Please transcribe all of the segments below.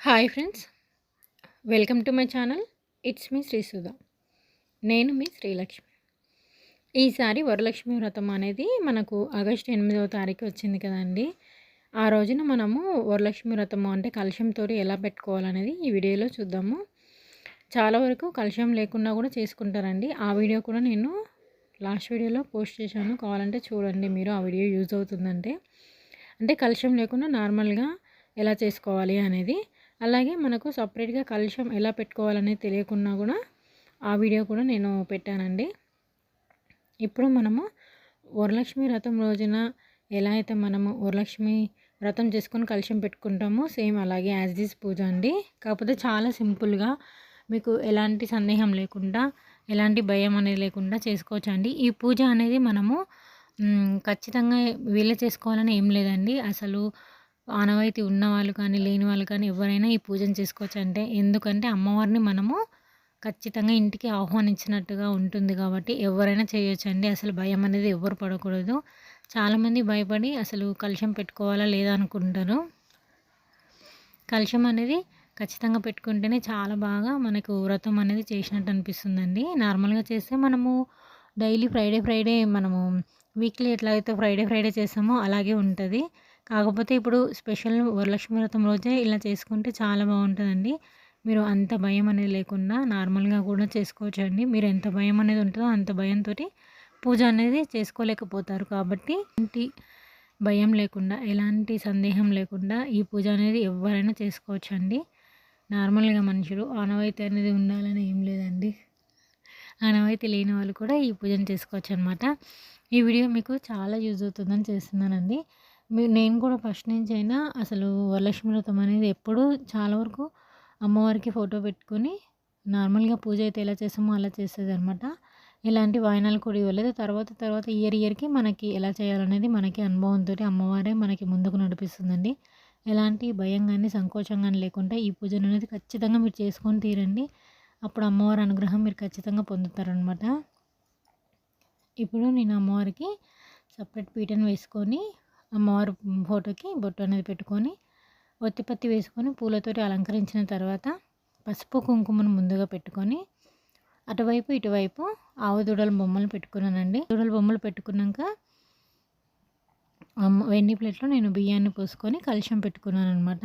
Hi friends. Welcome to my channel. It's me Srisudha నేను మీ శ్రీలక్ష్మి. ఈసారి వరలక్ష్మి వ్రతం అనేది మనకు ఆగస్టు ఎనిమిదవ తారీఖు వచ్చింది కదండి. ఆ రోజున మనము వరలక్ష్మి వ్రతము అంటే కలుషంతో ఎలా పెట్టుకోవాలనేది ఈ వీడియోలో చూద్దాము. చాలా వరకు కలుషం లేకుండా కూడా చేసుకుంటారండి. ఆ వీడియో కూడా నేను లాస్ట్ వీడియోలో పోస్ట్ చేశాను. కావాలంటే చూడండి మీరు ఆ వీడియో యూజ్ అవుతుందంటే. అంటే కలుషం లేకుండా నార్మల్గా ఎలా చేసుకోవాలి అనేది అలాగే మనకు సపరేట్గా కలుషం ఎలా పెట్టుకోవాలనేది తెలియకున్నా కూడా ఆ వీడియో కూడా నేను పెట్టానండి. ఇప్పుడు మనము వరలక్ష్మి వ్రతం రోజున ఎలా అయితే మనము వరలక్ష్మి వ్రతం చేసుకొని కలుషం పెట్టుకుంటామో సేమ్ అలాగే యాజ్ దిస్ పూజ అండి. కాకపోతే చాలా సింపుల్గా మీకు ఎలాంటి సందేహం లేకుండా ఎలాంటి భయం అనేది లేకుండా చేసుకోవచ్చు అండి. ఈ పూజ అనేది మనము ఖచ్చితంగా వీళ్ళే చేసుకోవాలని ఏం లేదండి. అసలు ఆనవాయితీ ఉన్నవాళ్ళు కానీ లేని వాళ్ళు కానీ ఎవరైనా ఈ పూజను చేసుకోవచ్చు. అంటే ఎందుకంటే అమ్మవారిని మనము ఖచ్చితంగా ఇంటికి ఆహ్వానించినట్టుగా ఉంటుంది కాబట్టి ఎవరైనా చేయొచ్చండి అసలు భయం అనేది ఎవరు పడకూడదు. చాలామంది భయపడి అసలు కలుషం పెట్టుకోవాలా లేదా అనుకుంటారు. కలుషం అనేది ఖచ్చితంగా పెట్టుకుంటేనే చాలా బాగా మనకు వ్రతం అనేది చేసినట్టు అనిపిస్తుందండి. నార్మల్గా చేస్తే మనము డైలీ ఫ్రైడే ఫ్రైడే మనము వీక్లీ ఎట్లా అయితే ఫ్రైడే ఫ్రైడే చేస్తామో అలాగే ఉంటుంది. కాకపోతే ఇప్పుడు స్పెషల్ వరలక్ష్మి వ్రతం రోజే ఇలా చేసుకుంటే చాలా బాగుంటుందండి. మీరు అంత భయం అనేది లేకుండా నార్మల్గా కూడా చేసుకోవచ్చు అండి. మీరు ఎంత భయం అనేది ఉంటుందో అంత భయంతో పూజ అనేది చేసుకోలేకపోతారు. కాబట్టి ఇంటి భయం లేకుండా ఎలాంటి సందేహం లేకుండా ఈ పూజ అనేది ఎవరైనా చేసుకోవచ్చు అండి. నార్మల్గా మనుషులు ఆనవాయితీ అనేది ఉండాలని ఏం లేదండి. ఆనవాయితీ లేని వాళ్ళు కూడా ఈ పూజను చేసుకోవచ్చు అనమాట ఈ వీడియో మీకు చాలా యూజ్ అవుతుందని చేస్తున్నానండి. నేను కూడా ఫస్ట్ నుంచి అయినా అసలు వరలక్ష్మి వ్రతం అనేది ఎప్పుడూ చాలా వరకు అమ్మవారికి ఫోటో పెట్టుకొని నార్మల్గా పూజ అయితే ఎలా చేసామో అలా చేసేది అనమాట ఇలాంటి వాయనాలు కూడా ఇవ్వలేదు తర్వాత తర్వాత ఇయర్ ఇయర్కి మనకి ఎలా చేయాలనేది మనకి అనుభవంతో అమ్మవారే మనకి ముందుకు నడిపిస్తుందండి. ఎలాంటి భయం కానీ సంకోచం కానీ లేకుండా ఈ పూజను అనేది ఖచ్చితంగా మీరు చేసుకొని తీరండి. అప్పుడు అమ్మవారి అనుగ్రహం మీరు ఖచ్చితంగా పొందుతారనమాట ఇప్పుడు నేను అమ్మవారికి సపరేట్ పీటను వేసుకొని అమ్మవారి ఫోటోకి బొట్టు అనేది పెట్టుకొని ఒత్తిపత్తి వేసుకొని పూలతోటి అలంకరించిన తర్వాత పసుపు కుంకుమను ముందుగా పెట్టుకొని అటువైపు ఇటువైపు ఆవు దూడల బొమ్మలు పెట్టుకున్నానండి. దూడల బొమ్మలు పెట్టుకున్నాక వెండి ప్లేట్లో నేను బియ్యాన్ని పోసుకొని కలుషం పెట్టుకున్నాను అనమాట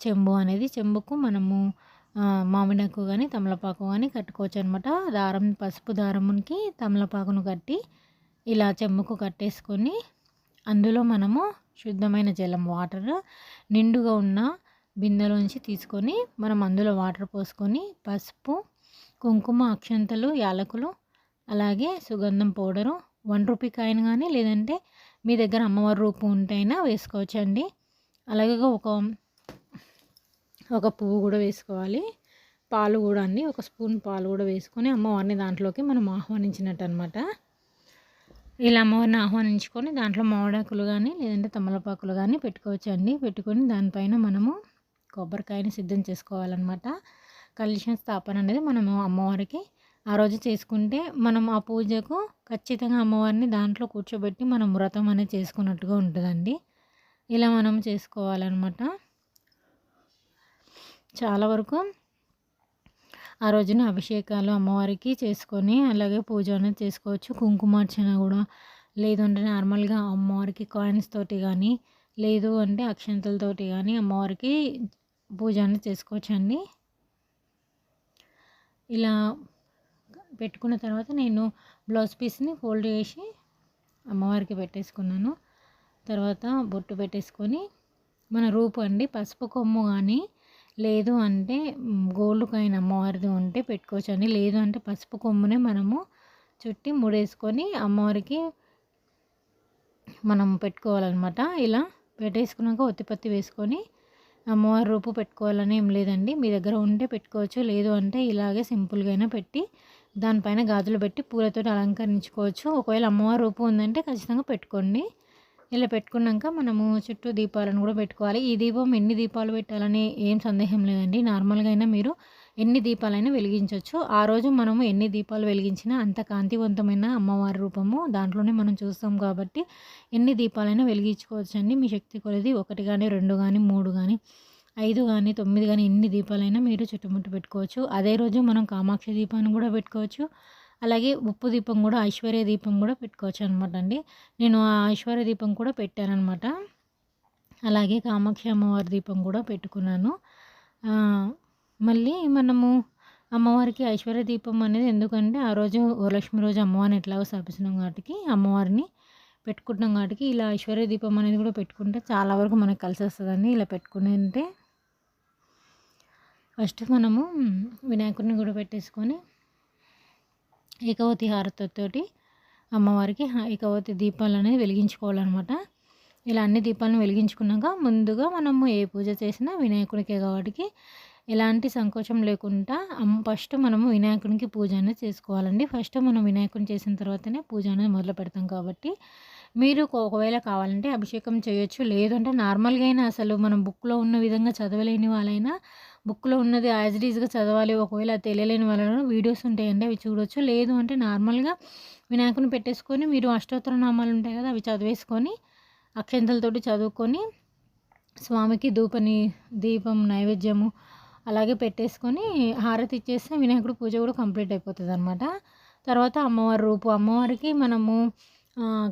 చెంబు అనేది చెంబుకు మనము మామిడాకు కానీ తమలపాకు కానీ కట్టుకోవచ్చు అనమాట దారం పసుపు దారమునికి తమలపాకును కట్టి ఇలా చెంబుకు కట్టేసుకొని అందులో మనము శుద్ధమైన జలం వాటర్ నిండుగా ఉన్న బిందెలోంచి తీసుకొని మనం అందులో వాటర్ పోసుకొని పసుపు కుంకుమ అక్షంతలు యాలకులు అలాగే సుగంధం పౌడరు వన్ రూపీ కాయిన్ కానీ లేదంటే మీ దగ్గర అమ్మవారి రూపు ఉంటేనా వేసుకోవచ్చండి. అలాగే ఒక ఒక పువ్వు కూడా వేసుకోవాలి. పాలు కూడా అండి ఒక స్పూన్ పాలు కూడా వేసుకొని అమ్మవారిని దాంట్లోకి మనం ఆహ్వానించినట్టు అనమాట ఇలా అమ్మవారిని ఆహ్వానించుకొని దాంట్లో మామిడాకులు కానీ లేదంటే తమలపాకులు కానీ పెట్టుకోవచ్చు అండి పెట్టుకొని దానిపైన మనము కొబ్బరికాయని సిద్ధం చేసుకోవాలన్నమాట. కలుష స్థాపన అనేది మనము అమ్మవారికి ఆ రోజు చేసుకుంటే మనం ఆ పూజకు ఖచ్చితంగా అమ్మవారిని దాంట్లో కూర్చోబెట్టి మనం వ్రతం అనేది చేసుకున్నట్టుగా ఉంటుందండి. ఇలా మనం చేసుకోవాలన్నమాట. చాలా వరకు ఆ రోజున అభిషేకాలు అమ్మవారికి చేసుకొని అలాగే పూజ అనేది చేసుకోవచ్చు. కుంకుమార్చన కూడా లేదు అంటే నార్మల్గా అమ్మవారికి కాయిన్స్ తోటి కానీ లేదు అంటే అక్షంతలతోటి కానీ అమ్మవారికి పూజ అనేది చేసుకోవచ్చు అండి ఇలా పెట్టుకున్న తర్వాత నేను బ్లౌజ్ పీస్ని ఫోల్డ్ చేసి అమ్మవారికి పెట్టేసుకున్నాను. తర్వాత బొట్టు పెట్టేసుకొని మన రూపు అండి పసుపు కొమ్ము కానీ లేదు అంటే గోల్డ్ కాయిన్ అమ్మవారిది ఉంటే పెట్టుకోవచ్చు అండి లేదు అంటే పసుపు కొమ్మునే మనము చుట్టి ముడేసుకొని అమ్మవారికి మనం పెట్టుకోవాలన్నమాట. ఇలా పెట్టేసుకున్నాక ఒత్తిపత్తి వేసుకొని అమ్మవారి రూపు పెట్టుకోవాలని ఏం లేదండి. మీ దగ్గర ఉంటే పెట్టుకోవచ్చు. లేదు అంటే ఇలాగే సింపుల్గా అయినా పెట్టి దానిపైన గాజులు పెట్టి పూలతో అలంకరించుకోవచ్చు. ఒకవేళ అమ్మవారి రూపు ఉందంటే ఖచ్చితంగా పెట్టుకోండి. ఇలా పెట్టుకున్నాక మనము చుట్టూ దీపాలను కూడా పెట్టుకోవాలి. ఈ దీపం ఎన్ని దీపాలు పెట్టాలని ఏం సందేహం లేదండి. నార్మల్గా అయినా మీరు ఎన్ని దీపాలైనా వెలిగించవచ్చు ఆ రోజు మనము ఎన్ని దీపాలు వెలిగించినా అంత కాంతివంతమైన అమ్మవారి రూపము దాంట్లోనే మనం చూస్తాం కాబట్టి ఎన్ని దీపాలైనా వెలిగించుకోవచ్చు అండి మీ శక్తి కొలది ఒకటి కానీ రెండు కానీ మూడు కానీ ఐదు కానీ తొమ్మిది కానీ ఎన్ని దీపాలైనా మీరు చుట్టుముట్టు పెట్టుకోవచ్చు. అదే రోజు మనం కామాక్షి దీపాన్ని కూడా పెట్టుకోవచ్చు. అలాగే ఉప్పు దీపం కూడా ఐశ్వర్య దీపం కూడా పెట్టుకోవచ్చు అనమాట అండి నేను ఆ ఐశ్వర్య దీపం కూడా పెట్టానమాట అలాగే కామాక్షి అమ్మవారి దీపం కూడా పెట్టుకున్నాను. మళ్ళీ మనము అమ్మవారికి ఐశ్వర్య దీపం అనేది ఎందుకంటే ఆ రోజు వరలక్ష్మి రోజు అమ్మవారిని ఎట్లాగో స్థాపిస్తున్నాం కాబట్టి అమ్మవారిని పెట్టుకుంటున్నాం కాబట్టి ఇలా ఐశ్వర్య దీపం అనేది కూడా పెట్టుకుంటే చాలా వరకు మనకు కలిసి వస్తుందండి ఇలా పెట్టుకుని ఉంటే ఫస్ట్ మనము వినాయకుడిని కూడా పెట్టేసుకొని ఏకవతి హారతతోటి అమ్మవారికి ఏకవతి దీపాలు అనేది వెలిగించుకోవాలన్నమాట. ఇలా అన్ని దీపాలను వెలిగించుకున్నాక ముందుగా మనము ఏ పూజ చేసినా వినాయకుడికే కాబట్టి ఎలాంటి సంకోచం లేకుండా ఫస్ట్ మనము వినాయకునికి పూజ అనేది చేసుకోవాలండి. ఫస్ట్ మనం వినాయకుని చేసిన తర్వాతనే పూజ అనేది మొదలు పెడతాం కాబట్టి మీరు ఒకవేళ కావాలంటే అభిషేకం చేయొచ్చు. లేదంటే నార్మల్గా అయినా అసలు మనం బుక్లో ఉన్న విధంగా చదవలేని వాళ్ళైనా బుక్లో ఉన్నది యాజ్ ఈజ్గా చదవాలి ఒకవేళ తెలియలేని వాళ్ళను వీడియోస్ ఉంటాయండి అవి చూడొచ్చు. లేదు అంటే నార్మల్గా వినాయకుని పెట్టేసుకొని మీరు అష్టోత్తర నామాలు ఉంటాయి కదా అవి చదివేసుకొని అక్షంతలతోటి చదువుకొని స్వామికి ధూపని దీపం నైవేద్యము అలాగే పెట్టేసుకొని హారతి ఇచ్చేస్తే వినాయకుడు పూజ కూడా కంప్లీట్ అయిపోతుంది అనమాట తర్వాత అమ్మవారి రూపు. అమ్మవారికి మనము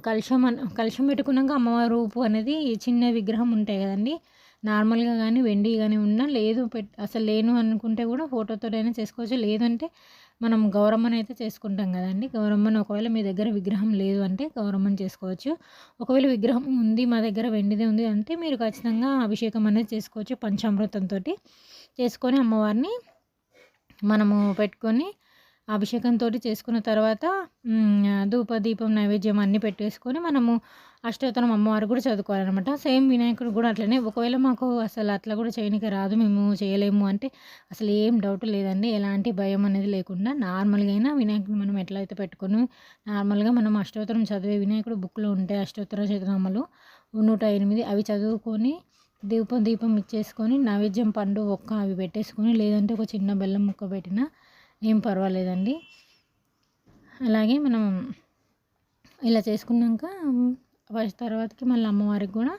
కలుషం కలుషం పెట్టుకున్నాక అమ్మవారి రూపు అనేది చిన్న విగ్రహం ఉంటాయి కదండి. నార్మల్గా కానీ వెండి కానీ ఉన్నా లేదు పెట్ అసలు లేను అనుకుంటే కూడా ఫోటోతో అయినా చేసుకోవచ్చు. లేదంటే మనం గౌరమ్మను అయితే చేసుకుంటాం కదండి. గౌరమ్మను ఒకవేళ మీ దగ్గర విగ్రహం లేదు అంటే గౌరమ్మని చేసుకోవచ్చు. ఒకవేళ విగ్రహం ఉంది మా దగ్గర వెండిదే ఉంది అంటే మీరు ఖచ్చితంగా అభిషేకం అనేది చేసుకోవచ్చు పంచామృతంతో చేసుకొని అమ్మవారిని మనము పెట్టుకొని అభిషేకంతో చేసుకున్న తర్వాత ధూప దీపం నైవేద్యం అన్నీ పెట్టేసుకొని మనము అష్టోత్తరం అమ్మవారు కూడా చదువుకోవాలన్నమాట. సేమ్ వినాయకుడు కూడా అట్లనే. ఒకవేళ మాకు అసలు అట్లా కూడా చేయనికి రాదు మేము చేయలేము అంటే అసలు ఏం డౌట్ లేదండి. ఎలాంటి భయం అనేది లేకుండా నార్మల్గా అయినా వినాయకుడు మనం ఎట్లా అయితే పెట్టుకొని నార్మల్గా మనం అష్టోత్తరం చదివే వినాయకుడు బుక్లో ఉంటాయి అష్టోత్తర శతనామాలు నూట ఎనిమిది అవి చదువుకొని దీపం దీపం ఇచ్చేసుకొని నైవేద్యం పండు ఒక్క అవి పెట్టేసుకొని లేదంటే ఒక చిన్న బెల్లం ముక్క పెట్టినా ఏం పర్వాలేదండి. అలాగే మనం ఇలా చేసుకున్నాక ఫస్ట్ తర్వాతకి మళ్ళీ అమ్మవారికి కూడా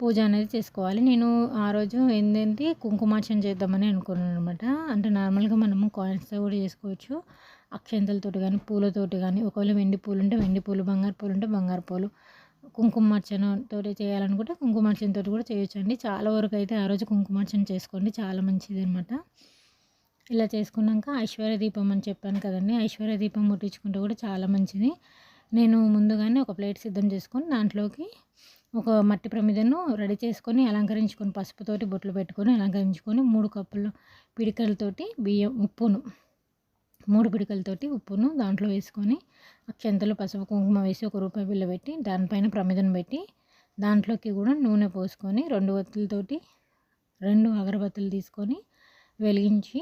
పూజ అనేది చేసుకోవాలి. నేను ఆ రోజు ఏంటంటే కుంకుమార్చన చేద్దామని అనుకున్నాను అనమాట అంటే నార్మల్గా మనము కాయిన్స్తో కూడా చేసుకోవచ్చు. అక్షంతలతోటి కానీ పూలతోటి కానీ ఒకవేళ వెండి పూలు ఉంటే వెండి పూలు బంగారు పూలు ఉంటే బంగారు పూలు. కుంకుమార్చనతో చేయాలనుకుంటే కుంకుమార్చనతో కూడా చేయొచ్చు అండి చాలా వరకు అయితే ఆ రోజు కుంకుమార్చన చేసుకోండి. చాలా మంచిది అనమాట ఇలా చేసుకున్నాక ఐశ్వర్య దీపం అని చెప్పాను కదండి. ఐశ్వర్య దీపం ముట్టించుకుంటే కూడా చాలా మంచిది. నేను ముందుగానే ఒక ప్లేట్ సిద్ధం చేసుకొని దాంట్లోకి ఒక మట్టి ప్రమిదను రెడీ చేసుకొని అలంకరించుకొని పసుపుతోటి బొట్లు పెట్టుకొని అలంకరించుకొని మూడు కప్పులు పిడికలతోటి బియ్యం ఉప్పును మూడు పిడికలతోటి ఉప్పును దాంట్లో వేసుకొని అక్షంతలు పసుపు కుంకుమ వేసి ఒక రూపాయి బిల్ల పెట్టి దానిపైన ప్రమిదను పెట్టి దాంట్లోకి కూడా నూనె పోసుకొని రెండు ఒత్తులతోటి రెండు అగరబత్తులు తీసుకొని వెలిగించి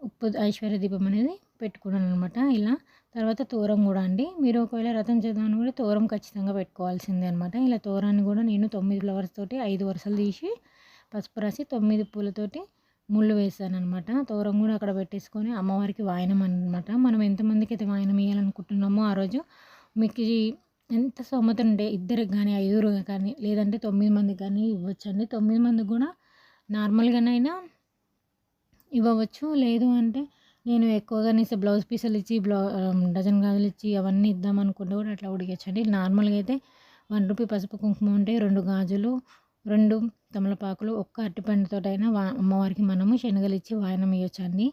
ఉప్పు ఐశ్వర్య దీపం అనేది పెట్టుకున్నాను అనమాట ఇలా తర్వాత తోరం కూడా అండి. మీరు ఒకవేళ రథం చేద్దామని కూడా తోరం ఖచ్చితంగా పెట్టుకోవాల్సిందే అనమాట ఇలా తోరాన్ని కూడా నేను తొమ్మిది ఫ్లవర్స్ తోటి ఐదు వరుసలు తీసి పసుపు రాసి తొమ్మిది పూలతోటి ముళ్ళు వేసాను అనమాట తోరం కూడా అక్కడ పెట్టేసుకొని అమ్మవారికి వాయనం అనమాట మనం ఎంతమందికి అయితే వాయనం ఇవ్వాలనుకుంటున్నామో ఆ రోజు మీకు ఎంత సొమ్మత ఉంటే ఇద్దరికి కానీ ఐదుగురు కానీ లేదంటే తొమ్మిది మందికి కానీ ఇవ్వచ్చండి. తొమ్మిది మందికి కూడా నార్మల్గానైనా ఇవ్వవచ్చు. లేదు అంటే నేను ఎక్కువగా నేను బ్లౌజ్ పీసులు ఇచ్చి బ్లౌ డజన్ గాజులు ఇచ్చి అవన్నీ ఇద్దాం అనుకుంటే కూడా అట్లా ఉడికచ్చండి. నార్మల్గా అయితే వన్ రూపీ పసుపు కుంకుమ ఉంటే రెండు గాజులు రెండు తమలపాకులు ఒక్క అరటిపండుతోటైనా వా అమ్మవారికి మనము శనగలు ఇచ్చి వాయనం ఇవ్వచ్చండి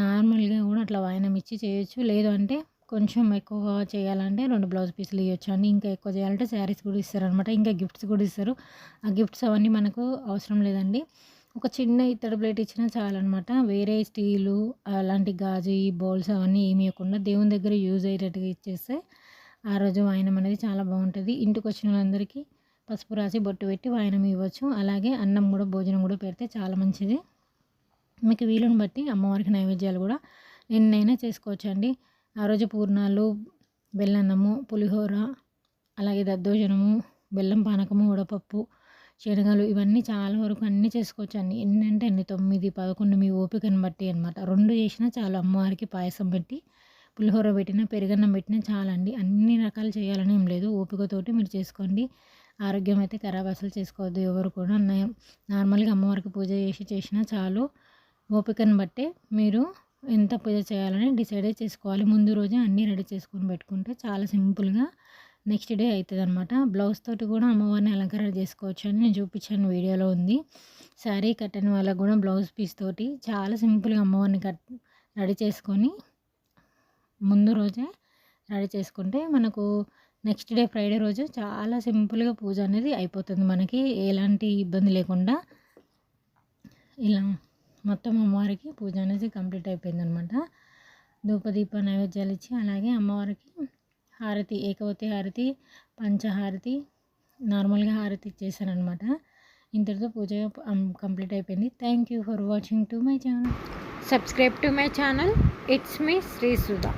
నార్మల్గా కూడా అట్లా వాయనం ఇచ్చి చేయొచ్చు. లేదు అంటే కొంచెం ఎక్కువగా చేయాలంటే రెండు బ్లౌజ్ పీసులు ఇవ్వచ్చు అండి ఇంకా ఎక్కువ చేయాలంటే శారీస్ కూడా ఇస్తారు అనమాట ఇంకా గిఫ్ట్స్ కూడా ఇస్తారు. ఆ గిఫ్ట్స్ అవన్నీ మనకు అవసరం లేదండి. ఒక చిన్న ఇత్తడి ప్లేట్ ఇచ్చినా చాలన్నమాట. వేరే స్టీలు అలాంటి గాజు ఈ బౌల్స్ అవన్నీ ఏమి ఇవ్వకుండా దేవుని దగ్గర యూజ్ అయ్యేటట్టుగా ఇచ్చేస్తే ఆ రోజు వాయనం అనేది చాలా బాగుంటుంది. ఇంటికి వచ్చిన వాళ్ళందరికీ పసుపు రాసి బొట్టు పెట్టి వాయనం ఇవ్వచ్చు. అలాగే అన్నం కూడా భోజనం కూడా పెడితే చాలా మంచిది. మీకు వీలుని బట్టి అమ్మవారికి నైవేద్యాలు కూడా ఎన్నైనా చేసుకోవచ్చు అండి ఆ రోజు పూర్ణాలు బెల్లన్నము పులిహోర అలాగే దద్దోజనము బెల్లం పానకము వడపప్పు శనగలు ఇవన్నీ చాలా వరకు అన్నీ చేసుకోవచ్చు అండి ఎన్ని అంటే అన్ని తొమ్మిది పదకొండు మీ ఓపికను బట్టి అనమాట రెండు చేసినా చాలు అమ్మవారికి పాయసం పెట్టి పులిహోర పెట్టినా పెరుగన్నం పెట్టినా చాలండి. అన్ని రకాలు చేయాలని ఏం లేదు. ఓపికతోటి మీరు చేసుకోండి. ఆరోగ్యం అయితే ఖరాబ్ అసలు చేసుకోవద్దు ఎవరు కూడా. అన్నయ్య నార్మల్గా అమ్మవారికి పూజ చేసి చేసినా చాలు ఓపికను బట్టే మీరు ఎంత పూజ చేయాలని డిసైడ్ చేసుకోవాలి. ముందు రోజే అన్నీ రెడీ చేసుకొని పెట్టుకుంటే చాలా సింపుల్గా నెక్స్ట్ డే అవుతుంది అనమాట బ్లౌజ్ తోటి కూడా అమ్మవారిని అలంకరణ చేసుకోవచ్చు అని నేను చూపించాను వీడియోలో ఉంది. శారీ కట్టని వాళ్ళకు కూడా బ్లౌజ్ పీస్ తోటి చాలా సింపుల్గా అమ్మవారిని కట్ రెడీ చేసుకొని ముందు రోజే రెడీ చేసుకుంటే మనకు నెక్స్ట్ డే ఫ్రైడే రోజు చాలా సింపుల్గా పూజ అనేది అయిపోతుంది మనకి. ఎలాంటి ఇబ్బంది లేకుండా ఇలా మొత్తం అమ్మవారికి పూజ అనేది కంప్లీట్ అయిపోయింది అనమాట ధూపదీప నైవేద్యాలు ఇచ్చి అలాగే అమ్మవారికి హారతి ఏకవతి హారతి పంచహారతి నార్మల్గా హారతి ఇచ్చేసాను అనమాట ఇంతటితో పూజ కంప్లీట్ అయిపోయింది. Thank you for watching to my channel. Subscribe to my channel. It's me Sri Sudha.